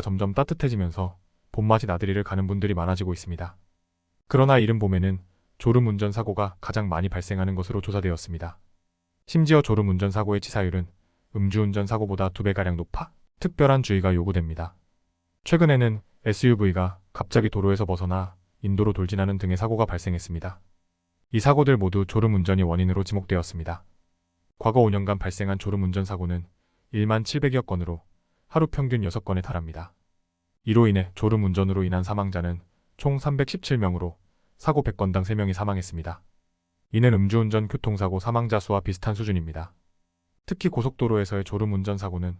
점점 따뜻해지면서 봄맛이 나들이를 가는 분들이 많아지고 있습니다. 그러나 이른 봄에는 졸음 운전 사고가 가장 많이 발생하는 것으로 조사되었습니다. 심지어 졸음 운전 사고의 치사율은 음주운전 사고보다 두 배가량 높아 특별한 주의가 요구됩니다. 최근에는 SUV가 갑자기 도로에서 벗어나 인도로 돌진하는 등의 사고가 발생했습니다. 이 사고들 모두 졸음 운전이 원인으로 지목되었습니다. 과거 5년간 발생한 졸음 운전 사고는 1만 700여 건으로 하루 평균 6건에 달합니다. 이로 인해 졸음 운전으로 인한 사망자는 총 317명으로 사고 100건당 3명이 사망했습니다. 이는 음주운전 교통사고 사망자 수와 비슷한 수준입니다. 특히 고속도로에서의 졸음 운전 사고는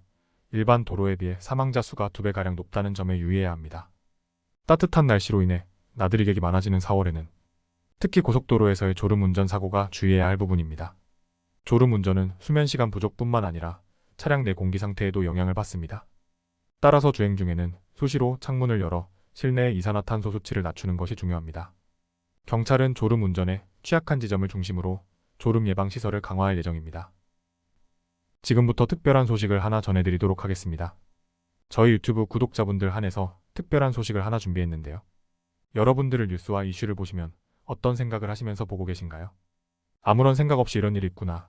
일반 도로에 비해 사망자 수가 2배가량 높다는 점에 유의해야 합니다. 따뜻한 날씨로 인해 나들이객이 많아지는 4월에는 특히 고속도로에서의 졸음 운전 사고가 주의해야 할 부분입니다. 졸음 운전은 수면 시간 부족뿐만 아니라 차량 내 공기 상태에도 영향을 받습니다. 따라서 주행 중에는 수시로 창문을 열어 실내의 이산화탄소 수치를 낮추는 것이 중요합니다. 경찰은 졸음 운전에 취약한 지점을 중심으로 졸음 예방 시설을 강화할 예정입니다. 지금부터 특별한 소식을 하나 전해드리도록 하겠습니다. 저희 유튜브 구독자분들 한해서 특별한 소식을 하나 준비했는데요. 여러분들을 뉴스와 이슈를 보시면 어떤 생각을 하시면서 보고 계신가요? 아무런 생각 없이 이런 일이 있구나,